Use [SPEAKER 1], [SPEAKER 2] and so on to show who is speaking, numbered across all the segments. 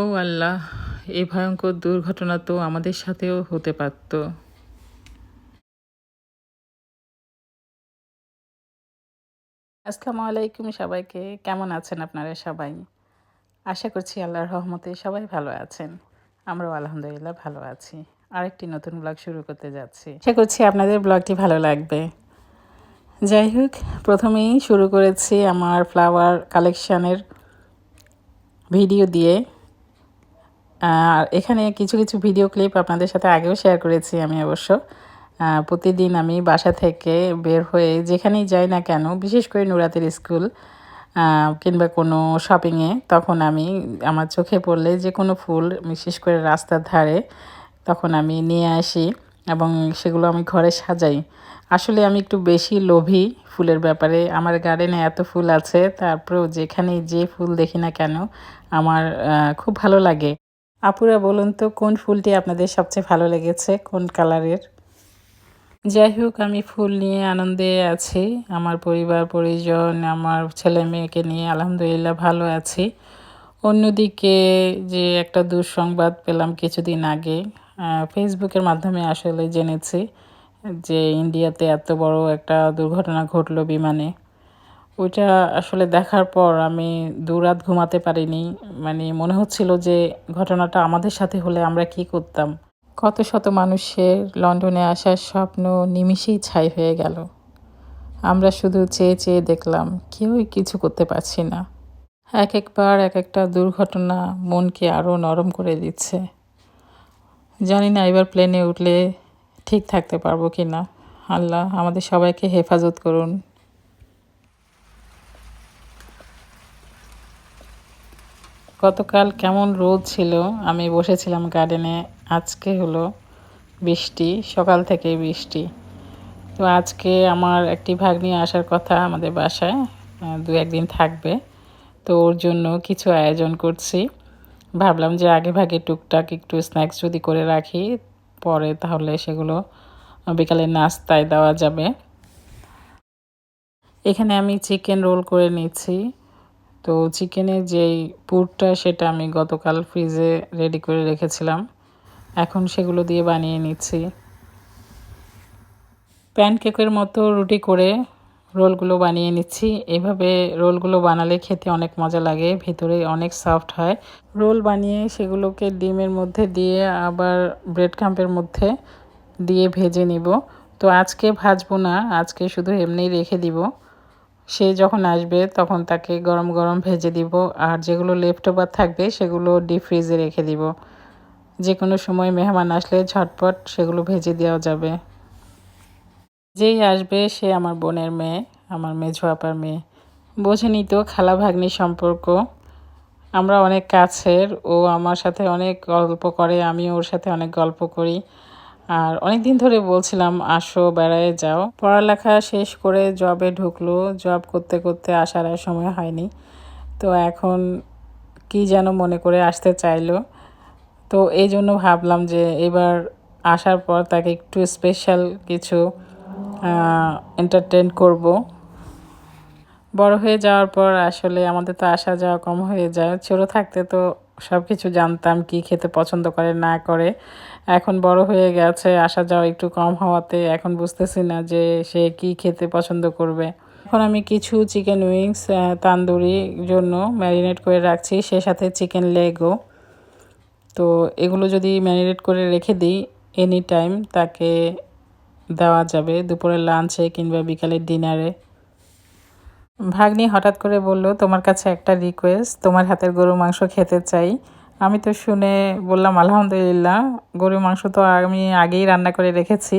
[SPEAKER 1] ও আল্লাহ, এই ভয়ঙ্কর দুর্ঘটনা তো আমাদের সাথেও হতে পারত। আসসালামু আলাইকুম সবাইকে, কেমন আছেন আপনারা সবাই? আশা করছি আল্লাহর রহমতে সবাই ভালো আছেন। আমরাও আলহামদুলিল্লাহ ভালো আছি। আরেকটি নতুন ব্লগ শুরু করতে যাচ্ছি। আশা করছি আপনাদের ব্লগটি ভালো লাগবে। যাই হোক, প্রথমেই শুরু করেছি আমার ফ্লাওয়ার কালেকশানের ভিডিও দিয়ে। আর এখানে কিছু কিছু ভিডিও ক্লিপ আপনাদের সাথে আগেও শেয়ার করেছি আমি অবশ্য। প্রতিদিন আমি বাসা থেকে বের হয়ে যেখানেই যাই না কেন, বিশেষ করে নুরাতের স্কুল কিংবা কোনো শপিংয়ে তখন আমি, আমার চোখে পড়লে যে কোনো ফুল, বিশেষ করে রাস্তার ধারে, তখন আমি নিয়ে আসি এবং সেগুলো আমি ঘরে সাজাই। আসলে আমি একটু বেশি লোভী ফুলের ব্যাপারে। আমার গার্ডেনে এত ফুল আছে, তারপরেও যেখানে যে ফুল দেখি না কেন, আমার খুব ভালো লাগে। আপুরা বলুন তো, কোন ফুলটি আপনাদের সবচেয়ে ভালো লেগেছে? কোন কালারের? যাই হোক, আমি ফুল নিয়ে আনন্দে আছি। আমার পরিবার, পরিজন, আমার ছেলে মেয়েকে নিয়ে আলহামদুলিল্লাহ ভালো আছি। অন্যদিকে যে একটা দুঃসংবাদ পেলাম কিছুদিন আগে ফেসবুকের মাধ্যমে আসলে জেনেছি যে ইন্ডিয়াতে এত বড় একটা দুর্ঘটনা ঘটলো বিমানে। ওইটা আসলে দেখার পর আমি দুরাত ঘুমাতে পারিনি। মানে মনে হচ্ছিল যে ঘটনাটা আমাদের সাথে হলে আমরা কি করতাম। কত শত মানুষের লন্ডনে আসার স্বপ্ন নিমিষেই ছাই হয়ে গেল। আমরা শুধু চেয়ে চেয়ে দেখলাম, কেউই কিছু করতে পারছি না। এক একবার এক একটা দুর্ঘটনা মনকে আরও নরম করে দিচ্ছে। জানি না এবার প্লেনে উঠলে ঠিক থাকতে পারব কি না আল্লাহ আমাদের সবাইকে হেফাজত করুন। গতকাল কেমন রোদ ছিল? আমি বসেছিলাম গার্ডেনে আজকে হলো বৃষ্টি, সকাল থেকে বৃষ্টি। তো আজকে আমার একটি ভাগ্নি আসার কথা আমাদের বাসায় দু একদিন থাকবে। তো ওর জন্য কিছু আয়োজন করছি। ভাবলাম যে আগে ভাগে টুকটাক একটু স্ন্যাক্স যদি করে রাখি, পরে তাহলে সেগুলো বিকালে নাস্তায় দেওয়া যাবে। এখানে আমি চিকেন রোল করে নিচ্ছি। তো চিকেনের যেই পুরটা সেটা আমি গতকাল ফ্রিজে রেডি করে রেখেছিলাম। এখন সেগুলো দিয়ে বানিয়ে নিচ্ছি। প্যানকেকের মতো রুটি করে রোলগুলো বানিয়ে নিচ্ছি। এভাবে রোলগুলো বানালে খেতে অনেক মজা লাগে, ভিতরে অনেক সফট হয়। রোল বানিয়ে সেগুলোকে ডিমের মধ্যে দিয়ে আবার ব্রেড ক্রাম্পের মধ্যে দিয়ে ভেজে নিব। তো আজকে ভাজবো না, আজকে শুধু এমনিই রেখে দিব। সে যখন আসবে তখন তাকে গরম গরম ভেজে দিব আর যেগুলো লেফট ওভার থাকবে সেগুলো ডিপ ফ্রিজে রেখে দিব। যে কোনো সময় মেহমান আসলে ঝটপট সেগুলো ভেজে দেওয়া যাবে। যেই আসবে সে আমার বোনের মেয়ে, আমার মেঝো আপার মেয়ে। বোঝেনি তো খালা ভাগ্নি সম্পর্ক। আমরা অনেক কাছের, ও আমার সাথে অনেক গল্প করে আমি ওর সাথে অনেক গল্প করি। আর অনেক দিন ধরে বলছিলাম, আসো বেড়ায় যাও। পড়ালেখা শেষ করে জবে ঢুকলো। জব করতে করতে আসার আর সময় হয়নি। তো এখন কি যেন মনে করে আসতে চাইলো। তো এই জন্য ভাবলাম যে এবার আসার পর তাকে একটু স্পেশাল কিছু এন্টারটেন করব। বড় হয়ে যাওয়ার পর আসলে আমাদের তো আসা যাওয়া কম হয়ে যায়। ছোট থাকতে তো সব কিছু জানতাম কি খেতে পছন্দ করে না করে। এখন বড় হয়ে গেছে, আসা যাওয়া একটু কম হওয়াতে এখন বুঝতেছি না যে সে কি খেতে পছন্দ করবে। এখন আমি কিছু চিকেন উইংস তান্দুরি জন্য ম্যারিনেট করে রাখছি, সে সাথে চিকেন লেগও তো এগুলো যদি ম্যারিনেট করে রেখে দিই, এনি টাইম তাকে দেওয়া যাবে দুপুরের লাঞ্চে কিংবা বিকালের ডিনারে। ভাগ্নি হঠাৎ করে বলল, তোমার কাছে একটা রিকোয়েস্ট তোমার হাতের গরু মাংস খেতে চাই। আমি তো শুনে বললাম, আলহামদুলিল্লাহ গরু মাংস তো আমি আগেই রান্না করে রেখেছি।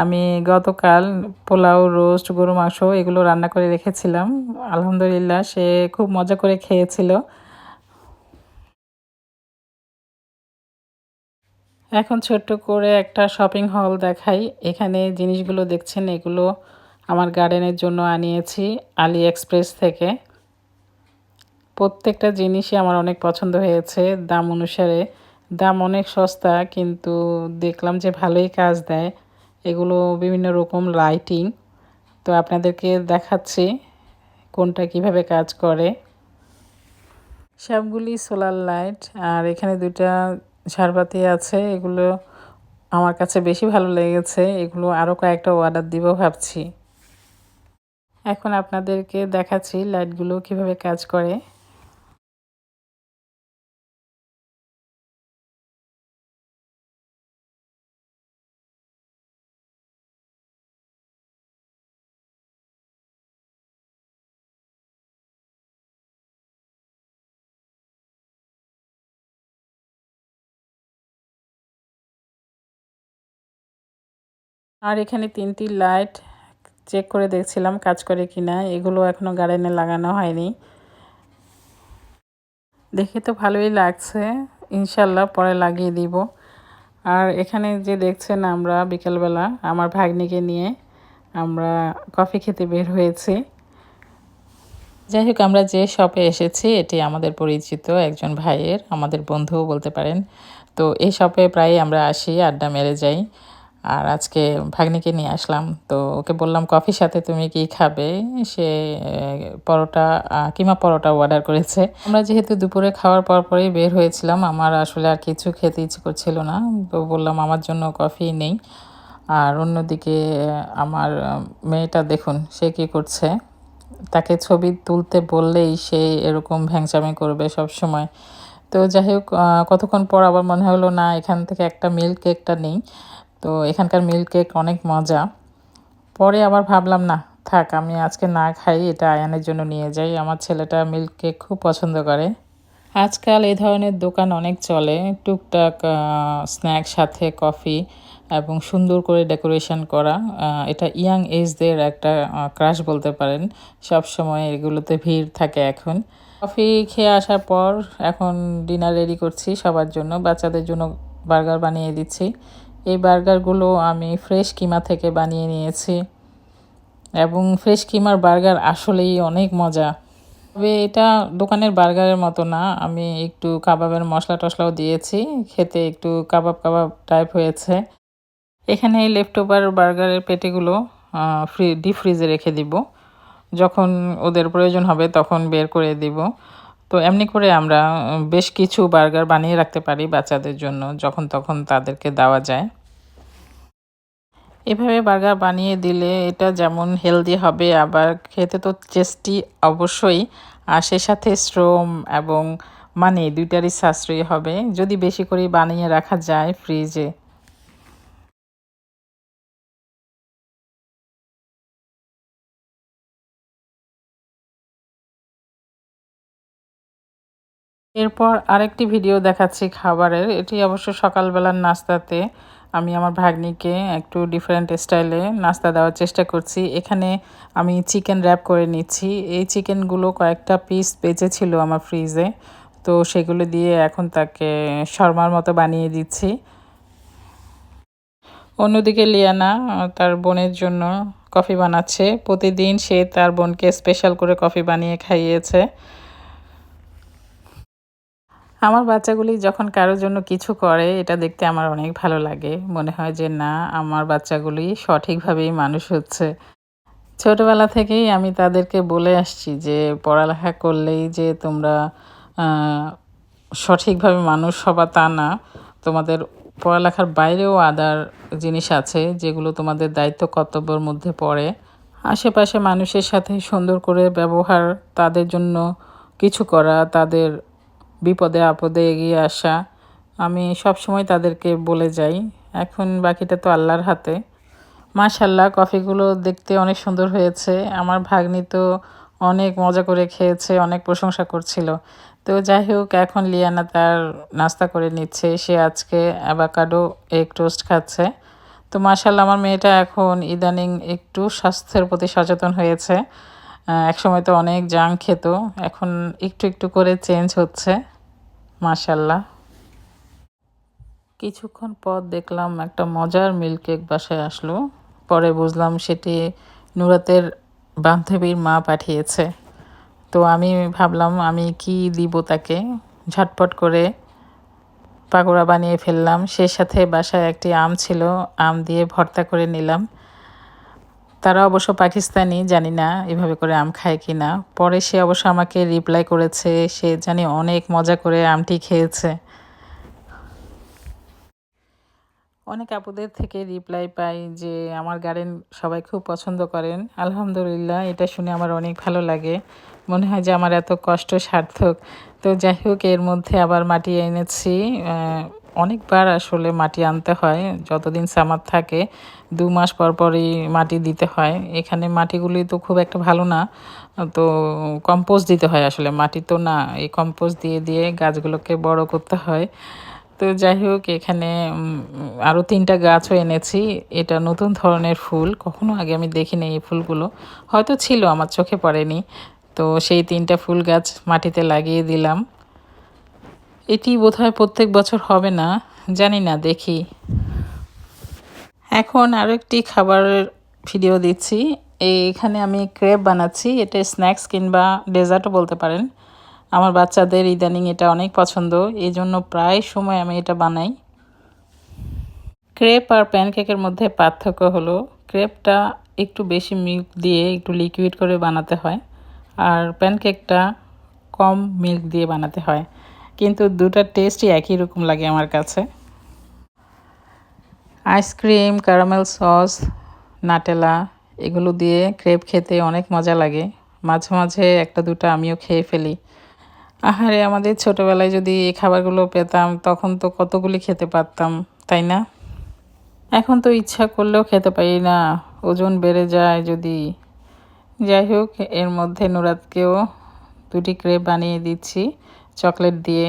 [SPEAKER 1] আমি গতকাল পোলাও, রোস্ট গরু মাংস এগুলো রান্না করে রেখেছিলাম। আলহামদুলিল্লাহ, সে খুব মজা করে খেয়েছিল। এখন ছোট্ট করে একটা শপিং হল দেখাই। এখানে জিনিসগুলো দেখছেন, এগুলো আমার গার্ডেনের জন্য আনিয়েছি, আলি এক্সপ্রেস থেকে। প্রত্যেকটা জিনিসই আমার অনেক পছন্দ হয়েছে দাম অনুসারে। দাম অনেক সস্তা, কিন্তু দেখলাম যে ভালোই কাজ দেয়। এগুলো বিভিন্ন রকম লাইটিং তো আপনাদেরকে দেখাচ্ছি কোনটা কীভাবে কাজ করে। সবগুলি সোলার লাইট আর এখানে দুটা ঝাড়বাতি আছে। এগুলো আমার কাছে বেশি ভালো লেগেছে। এগুলো আরও কয়েকটা অর্ডার দিব ভাবছি। এখন আপনাদেরকে দেখাচ্ছি লাইটগুলো কীভাবে কাজ করে। আর এখানে তিনটি লাইট চেক করে দেখছিলাম কাজ করে কি না এগুলো এখনও গার্ডেনে লাগানো হয়নি। দেখে তো ভালোই লাগছে। ইনশাল্লাহ পরে লাগিয়ে দিব। আর এখানে যে দেখছেন আমরা বিকেলবেলা, আমার ভাগ্নিকে নিয়ে আমরা কফি খেতে বের হয়েছি। যাই হোক, আমরা যে শপে এসেছি, এটি আমাদের পরিচিত একজন ভাইয়ের, আমাদের বন্ধুও বলতে পারেন। তো এই শপে প্রায় আমরা আসি, আড্ডা মেরে যাই। আর আজকে ভাগ্নিকে নিয়ে আসলাম। তো ওকে বললাম, কফির সাথে তুমি কি খাবে? সে পরোটা কিমা পরোটা অর্ডার করেছে। আমরা যেহেতু দুপুরে খাওয়ার পর পরেই বের হয়েছিলাম, আমার আসলে আর কিছু খেতে ইচ্ছে করছিল না। তো বললাম, আমার জন্য কফি নেই। আর অন্যদিকে আমার মেয়েটা দেখুন, সে কি করছে? তাকে ছবি তুলতে বললেই সে এরকম ভ্যাংচামি করবে সব সময় তো যাই হোক কতক্ষণ পর আবার মনে হলো, না, এখান থেকে একটা মিল্ক কেকটা নেই। তো এখানকার মিল্ক কেক অনেক মজা। পরে আবার ভাবলাম, না, থাক, আমি আজকে না খাই, এটা আয়ানের জন্য নিয়ে যাই। আমার ছেলেটা মিল্ক কেক খুব পছন্দ করে। আজকাল এই ধরনের দোকান অনেক চলে, টুকটাক স্ন্যাক সাথে কফি এবং সুন্দর করে ডেকোরেশন করা। এটা ইয়াং এজদের একটা ক্রাশ বলতে পারেন। সব সময় এগুলোতে ভিড় থাকে এখন। কফি খেয়ে আসার পর এখন ডিনার রেডি করছি সবার জন্য। বাচ্চাদের জন্য বার্গার বানিয়ে দিচ্ছি। এই বার্গারগুলো আমি ফ্রেশ কিমা থেকে বানিয়ে নিয়েছি। এবং ফ্রেশ কিমার বার্গার আসলেই অনেক মজা। তবে এটা দোকানের বার্গারের মতো না, আমি একটু কাবাবের মশলা টশলাও দিয়েছি, খেতে একটু কাবাব কাবাব টাইপ হয়েছে। এখানে এই লেফট ওভার বার্গারের পেটিগুলো ফ্রি ডিপ ফ্রিজে রেখে দিব। যখন ওদের প্রয়োজন হবে তখন বের করে দিব। তো এমনি করে আমরা, বেশ কিছু বার্গার বানিয়ে রাখতে পারি বাচ্চাদের জন্য, যখন তখন তাদেরকে দেওয়া যায়। এভাবে বার্গার বানিয়ে দিলে এটা যেমন হেলদি হবে, আবার খেতে তো টেস্টি অবশ্যই। আর সে সাথে শ্রম এবং মানে দুইটারই সাশ্রয়ী হবে, যদি বেশি করে বানিয়ে রাখা যায় ফ্রিজে এরপর আরেকটি ভিডিও দেখাচ্ছি খাবারের, এটি অবশ্য সকালবেলার নাস্তাতে। আমি আমার ভাগ্নিকে একটু ডিফারেন্ট স্টাইলে নাস্তা দেওয়ার চেষ্টা করছি। এখানে আমি চিকেন র্যাপ করে নিচ্ছি। এই চিকেনগুলো কয়েকটা পিস বেঁচে ছিল আমার ফ্রিজে তো সেগুলো দিয়ে এখন তাকে শর্মার মতো বানিয়ে দিচ্ছি। অন্যদিকে লিয়ানা তার বোনের জন্য কফি বানাচ্ছে। প্রতিদিন সে তার বোনকে স্পেশাল করে কফি বানিয়ে খাইয়েছে। আমার বাচ্চাগুলি যখন কারোর জন্য কিছু করে, এটা দেখতে আমার অনেক ভালো লাগে। মনে হয় যে, না, আমার বাচ্চাগুলি সঠিকভাবেই মানুষ হচ্ছে। ছোটবেলা থেকেই আমি তাদেরকে বলে আসছি যে, পড়ালেখা করলেই যে তোমরা সঠিকভাবে মানুষ হবা তা না। তোমাদের পড়ালেখার বাইরেও আদার জিনিস আছে যেগুলো তোমাদের দায়িত্ব কর্তব্যের মধ্যে পড়ে। আশেপাশে মানুষের সাথে সুন্দর করে ব্যবহার, তাদের জন্য কিছু করা, তাদের বিপদে আপদে এগিয়ে আসা, আমি সব সময় তাদেরকে বলে যাই। এখন বাকিটা তো আল্লাহর হাতে। মাশাল্লাহ কফিগুলো দেখতে অনেক সুন্দর হয়েছে। আমার ভাগ্নি তো অনেক মজা করে খেয়েছে, অনেক প্রশংসা করছিল। তো যাই হোক, এখন লিয়ানা তার নাস্তা করে নিচ্ছে। সে আজকে অ্যাভাকাডো এগ টোস্ট খাচ্ছে। তো মাশাল্লাহ আমার মেয়েটা এখন ইদানিং একটু স্বাস্থ্যের প্রতি সচেতন হয়েছে। একসময় তো অনেক জাঙ্ক খেত, এখন একটু একটু করে চেঞ্জ হচ্ছে মাশাল্লাহ কিছুক্ষণ পর দেখলাম একটা মজার মিল্ক কেক বাসায় আসলো, পরে বুঝলাম সেটি নুরাতের বান্ধবীর মা পাঠিয়েছে। তো আমি ভাবলাম আমি কি দিব তাকে, ঝটপট করে পাকোড়া বানিয়ে ফেললাম। সে সাথে বাসায় একটি আম ছিল, আম দিয়ে ভর্তা করে নিলাম। তারা অবশ্য পাকিস্তানি, জানি না এভাবে করে আম খায় কি না পরে সে অবশ্য আমাকে রিপ্লাই করেছে, সে জানি অনেক মজা করে আমটি খেয়েছে। অনেক আপুদের থেকে রিপ্লাই পাই যে, আমার গার্ডেন সবাই খুব পছন্দ করেন। আলহামদুলিল্লাহ, এটা শুনে আমার অনেক ভালো লাগে। মনে হয় যে আমার এত কষ্ট সার্থক। তো যাই হোক, এর মধ্যে আবার মাটি এনেছি অনেকবার আসলে মাটি আনতে হয়, যতদিন সামার থাকে, দু মাস পর পরই মাটি দিতে হয়। এখানে মাটিগুলি তো খুব একটা ভালো না, তো কম্পোস্ট দিতে হয় আসলে। মাটি তো না, এই কম্পোস্ট দিয়ে দিয়ে গাছগুলোকে বড় করতে হয়। তো যাই হোক, এখানে আরও তিনটা গাছও এনেছি। এটা নতুন ধরনের ফুল, কখনো আগে আমি দেখিনি এই ফুলগুলো। হয়তো ছিল, আমার চোখে পড়েনি। তো সেই তিনটা ফুল গাছ মাটিতে লাগিয়ে দিলাম। এটি বোধহয় প্রত্যেক বছর হবে না, জানি না, দেখি। এখন আরও একটি খাবারের ভিডিও দিচ্ছি। এখানে আমি ক্রেপ বানাচ্ছি, এটা স্ন্যাক্স কিংবা ডেজার্টও বলতে পারেন। আমার বাচ্চাদের ইদানিং এটা অনেক পছন্দ এই জন্য প্রায় সময় আমি এটা বানাই। ক্রেপ আর প্যানকেকের মধ্যে পার্থক্য হলো ক্রেপটা একটু বেশি মিল্ক দিয়ে একটু লিকুইড করে বানাতে হয়, আর প্যানকেকটা কম মিল্ক দিয়ে বানাতে হয়। কিন্তু দুটার টেস্টই একই রকম লাগে আমার কাছে। আইসক্রিম ক্যারামেল সস নাটেলা এগুলো দিয়ে ক্রেপ খেতে অনেক মজা লাগে। মাঝে মাঝে একটা দুটো আমিও খেয়ে ফেলি। আহারে, আমাদের ছোটোবেলায় যদি এই খাবারগুলো পেতাম, তখন তো কতগুলি খেতে পারতাম, তাই না? এখন তো ইচ্ছা করলেও খেতে পারি না, ওজন বেড়ে যায় যদি। যাই হোক, এর মধ্যে নুরাতকেও দুটি ক্রেপ বানিয়ে দিচ্ছি। চকলেট দিয়ে।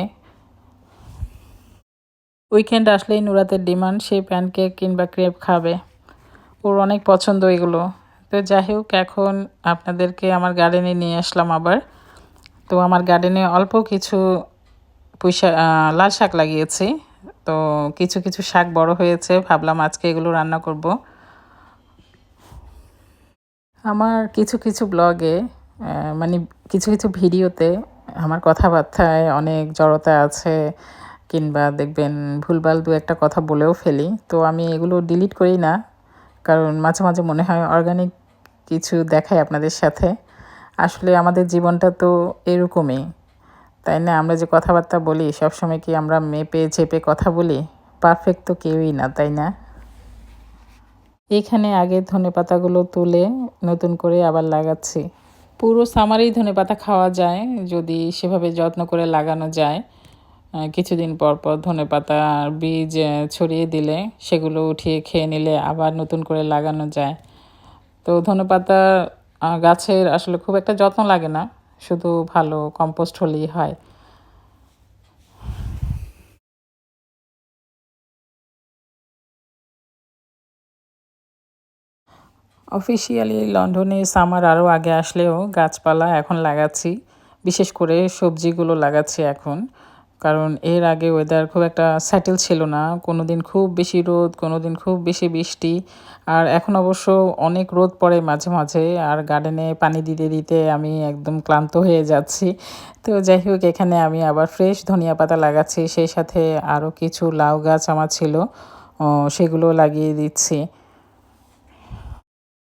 [SPEAKER 1] উইকেন্ড আসলেই নুরাতের ডিমান্ড, সে প্যানকেক কিংবা ক্রেপ খাবে। ওর অনেক পছন্দ এগুলো। তো যাই হোক, এখন আপনাদেরকে আমার গার্ডেনে নিয়ে আসলাম আবার। তো আমার গার্ডেনে অল্প কিছু পুঁইশাক লাল শাক লাগিয়েছি। তো কিছু কিছু শাক বড় হয়েছে, ভাবলাম আজকে এগুলো রান্না করব। আমার কিছু কিছু ব্লগে মানে কিছু কিছু ভিডিওতে আমার কথাবার্তায় অনেক জড়তা আছে কিংবা দেখবেন ভুলভাল দু একটা কথা বলেও ফেলি। তো আমি এগুলো ডিলিট করি না, কারণ মাঝে মাঝে মনে হয় অর্গানিক কিছু দেখাই আপনাদের সাথে। আসলে আমাদের জীবনটা তো এরকমই, তাই না? আমরা যে কথাবার্তা বলি, সবসময় কি আমরা মেপে ঝেপে কথা বলি? পারফেক্ট তো কেউই না, তাই না? এখানে আগে ধনে পাতাগুলো তুলে নতুন করে আবার লাগাচ্ছি। পুরো সামারেই ধনে পাতা খাওয়া যায়, যদি সেভাবে যত্ন করে লাগানো যায়। কিছুদিন পর পর ধনে পাতার বীজ ছড়িয়ে দিলে সেগুলো উঠিয়ে খেয়ে নিলে আবার নতুন করে লাগানো যায়। তো ধনে পাতা গাছের আসলে খুব একটা যত্ন লাগে না, শুধু ভালো কম্পোস্ট হলেই হয়। অফিসিয়ালি লন্ডনে সামার আরও আগে আসলেও গাছপালা এখন লাগাচ্ছি। বিশেষ করে সবজিগুলো লাগাচ্ছি এখন। কারণ এর আগে ওয়েদার খুব একটা স্যাটেল ছিল না। কোনো দিন খুব বেশি রোদ কোনো দিন খুব বেশি বৃষ্টি। আর এখন অবশ্য অনেক রোদ পড়ে মাঝে মাঝে। আর গার্ডেনে পানি দিতে দিতে আমি একদম ক্লান্ত হয়ে যাচ্ছি। তো যাই হোক, এখানে আমি আবার ফ্রেশ ধনিয়া পাতা লাগাচ্ছি। সেই সাথে আরও কিছু লাউ গাছ আমার ছিল। সেগুলো লাগিয়ে দিচ্ছি।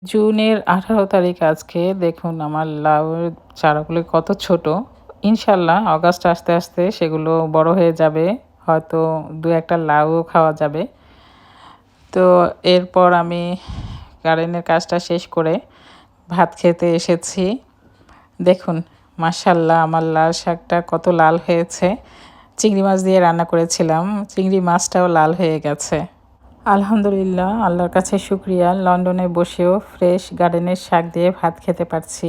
[SPEAKER 1] জুনের আঠারো তারিখ আজকে দেখুন আমার লাউয়ের চারাগুলো কত ছোট। ইনশাল্লাহ অগাস্ট আস্তে আস্তে সেগুলো বড় হয়ে যাবে, হয়তো দু একটা লাউও খাওয়া যাবে। তো এরপর আমি গার্ডেনের কাজটা শেষ করে ভাত খেতে এসেছি। দেখুন মাসাল্লাহ আমার লাল শাকটা কত লাল হয়েছে। চিংড়ি মাছ দিয়ে রান্না করেছিলাম, চিংড়ি মাছটাও লাল হয়ে গেছে। আলহামদুলিল্লাহ, আল্লাহর কাছে শুক্রিয়া। লন্ডনে বসেও ফ্রেশ গার্ডেনের শাক দিয়ে ভাত খেতে পারছি।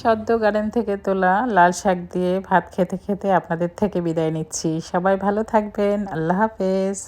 [SPEAKER 1] সদ্য গার্ডেন থেকে তোলা লাল শাক দিয়ে ভাত খেতে খেতে আপনাদের থেকে বিদায় নিচ্ছি। সবাই ভালো থাকবেন। আল্লাহ হাফেজ।